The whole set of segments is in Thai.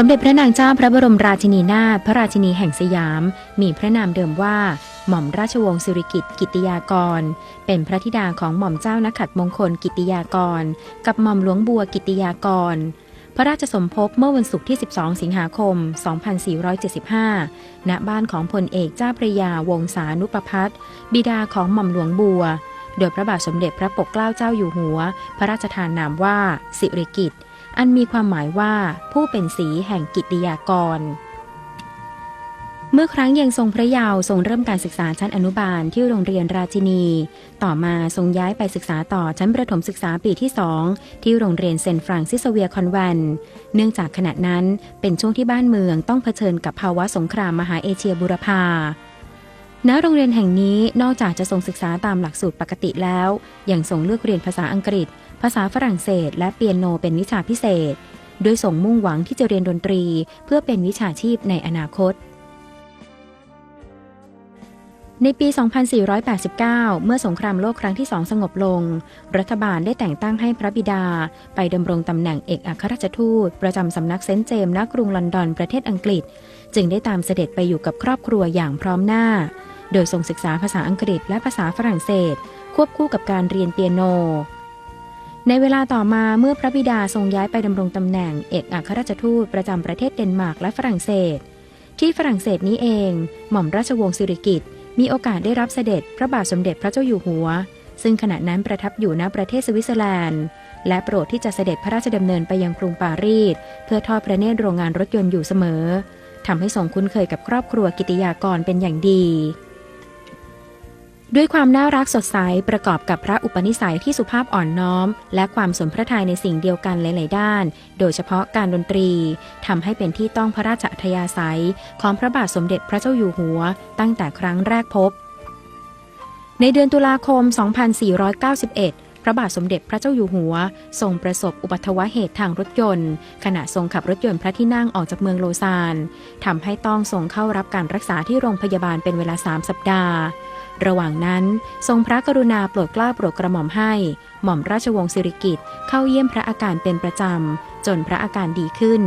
สมเด็จพระนางเจ้าพระบรมราชินีนาถพระราชินีแห่งสยาม มีพระนามเดิมว่า หม่อมราชวงศ์สิริกิติ์กิติยากร เป็นพระธิดาของหม่อมเจ้านักขัดมงคลกิติยากร กับหม่อมหลวงบัวกิตติยากร พระราชสมภพเมื่อวันศุกร์ที่ 12 สิงหาคม 2475 ณ บ้านของพลเอกเจ้าพระยาวงศานุประพัฒน์บิดาของหม่อมหลวงบัว โดยพระบาทสมเด็จพระปกเกล้าเจ้าอยู่หัว พระราชทานนามว่า สิริกิติ์ อันมีความหมายว่าผู้เป็นสีแห่งกิตติยากร เมื่อครั้งยังทรงพระเยาว์ทรงเริ่มการศึกษาชั้นอนุบาลที่โรงเรียนราชินี ต่อมาทรงย้ายไปศึกษาต่อชั้นประถมศึกษาปีที่สองที่โรงเรียนเซนฟรานซิสเวียคอนแวนเนื่องจากขณะนั้นเป็นช่วงที่บ้านเมืองต้องเผชิญกับภาวะสงครามมหาเอเชียบุรพาณโรงเรียนแห่งนี้นอกจากจะทรงศึกษาตามหลักสูตรปกติแล้ว ยังทรงเลือกเรียนภาษาอังกฤษ ภาษาฝรั่งเศส และเปียโนเป็นวิชาพิเศษ โดยส่งมุ่งหวังที่จะเรียนดนตรีเพื่อเป็นวิชาชีพในอนาคต ในปี 2489 เมื่อสงครามโลกครั้งที่สองสงบลง รัฐบาลได้แต่งตั้งให้พระบิดา ไปดำรงตำแหน่งเอกอัครราชทูต ประจำสำนักเซนต์เจมส์ณกรุงลอนดอนประเทศอังกฤษ จึงได้ตามเสด็จไปอยู่กับครอบครัวอย่างพร้อมหน้า โดยทรงศึกษาภาษาอังกฤษและภาษาฝรั่งเศส ควบคู่กับการเรียนเปียโน ในเวลาต่อมาเมื่อพระบิดาทรงย้ายไปดำรงตำแหน่งเอกอัครราชทูตประจำประเทศเดนมาร์กและฝรั่งเศส ที่ฝรั่งเศสนี้เอง หม่อมราชวงศ์สิริกิติ์มีโอกาสได้รับเสด็จพระบาทสมเด็จพระเจ้าอยู่หัว ซึ่งขณะนั้นประทับอยู่ณประเทศสวิตเซอร์แลนด์ และโปรดที่จะเสด็จพระราชดำเนินไปยังกรุงปารีสเพื่อทอดพระเนตรโรงงานรถยนต์อยู่เสมอทำให้ทรงคุ้นเคยกับครอบครัวกิติยากรเป็นอย่างดี ด้วยความน่ารักสดใสประกอบกับพระอุปนิสัยที่สุภาพอ่อนน้อม และความสมพระทัยในสิ่งเดียวกันหลาย ๆ ด้าน โดยเฉพาะการดนตรีทำให้เป็นที่ต้องพระราชอัธยาศัย ของพระบาทสมเด็จพระเจ้าอยู่หัว ตั้งแต่ครั้งแรกพบ ในเดือนตุลาคม 2491พระบาทสมเด็จพระเจ้าอยู่หัว ทรงประสบอุบัติเหตุทางรถยนต์ ขณะทรงขับรถยนต์พระที่นั่งออกจากเมืองโลซานทำให้ต้องทรงเข้ารับการรักษาที่โรงพยาบาลเป็นเวลา 3 สัปดาห์ ระหว่างนั้น ทรงพระกรุณาโปรดเกล้าโปรดกระหม่อมให้ หม่อมราชวงศ์สิริกิติ์เข้าเยี่ยมพระอาการเป็นประจำ จนพระอาการดีขึ้น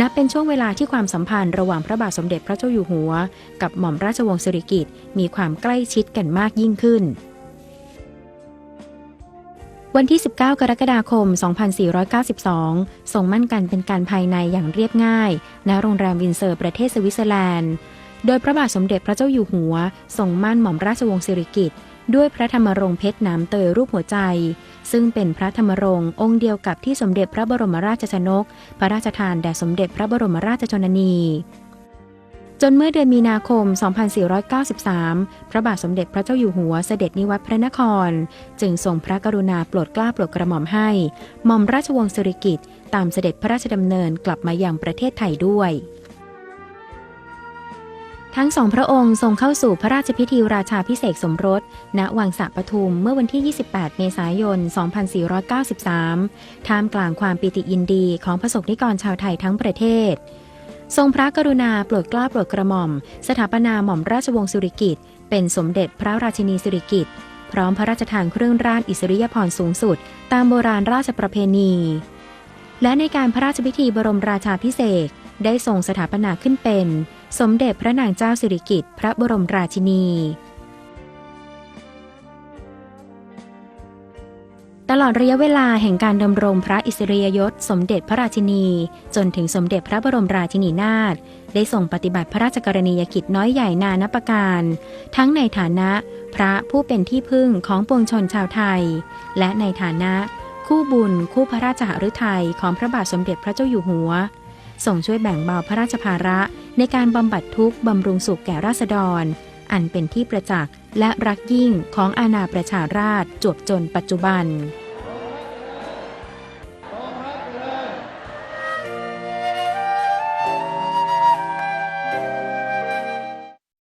นับเป็นช่วงเวลาที่ความสัมพันธ์ระหว่างพระบาทสมเด็จพระเจ้าอยู่หัว กับหม่อมราชวงศ์สิริกิติ์มีความใกล้ชิดกันมากยิ่งขึ้นวันที่ 19 กรกฎาคม 2492ทรงมั่นกันเป็นการภายในอย่างเรียบง่าย ณ โรงแรมวินเซอร์ประเทศสวิตเซอร์แลนด์ โดยพระบาทสมเด็จพระเจ้าอยู่หัวทรงมั่นหม่อมราชวงศ์สิริกิติ์ด้วยพระธรรมรงค์เพชรน้ำเตยรูปหัวใจ ซึ่งเป็นพระธรรมรงค์องค์เดียวกับที่สมเด็จพระบรมราชชนก พระราชทานแด่สมเด็จพระบรมราชชนนี จนเมื่อเดือนมีนาคม 2493 พระบาทสมเด็จพระเจ้าอยู่หัวเสด็จนิวัตพระนคร จึงทรงพระกรุณาโปรดเกล้าโปรดกระหม่อมให้หม่อมราชวงศ์สิริกิติ์ตามเสด็จพระราชดำเนินกลับมายังประเทศไทยด้วย ทั้งสองพระองค์ทรงเข้าสู่พระราชพิธีราชาพิเศษสมรส ณ วังสะปทุมเมื่อวันที่ 28 เมษายน 2493 ท่ามกลางความปิติยินดีของประสบนิกรชาวไทยทั้งประเทศ ทรงพระกรุณาโปรดเกล้าโปรดกระหม่อม สถาปนาหม่อมราชวงศ์สุริกิติ์เป็นสมเด็จพระราชินีสิริกิติ์พร้อมพระราชทานเครื่องราชอิสริยาภรสูงสุด ตามโบราณราชประเพณี และในการพระราชพิธีบรมราชาพิเศษได้ทรงสถาปนาขึ้นเป็น สมเด็จพระนางเจ้าสิริกิติ์พระบรมราชินี ตลอดระยะเวลาแห่งการดำรงพระอิสริยยศ สมเด็จพระราชินี จนถึงสมเด็จพระบรมราชินีนาถได้ทรงปฏิบัติพระราชกรณียกิจน้อยใหญ่นานับประการ ทั้งในฐานะพระผู้เป็นที่พึ่งของปวงชนชาวไทย และในฐานะ คู่บุญคู่พระราชหฤทัยของพระบาทสมเด็จพระเจ้าอยู่หัว ทรงช่วยแบ่งเบาพระราชภาระในการบำบัดทุกข์บำรุงสุขแก่ราษฎร อันเป็นที่ประจักษ์และรักยิ่งของอาณาประชาราชจวบจนปัจจุบัน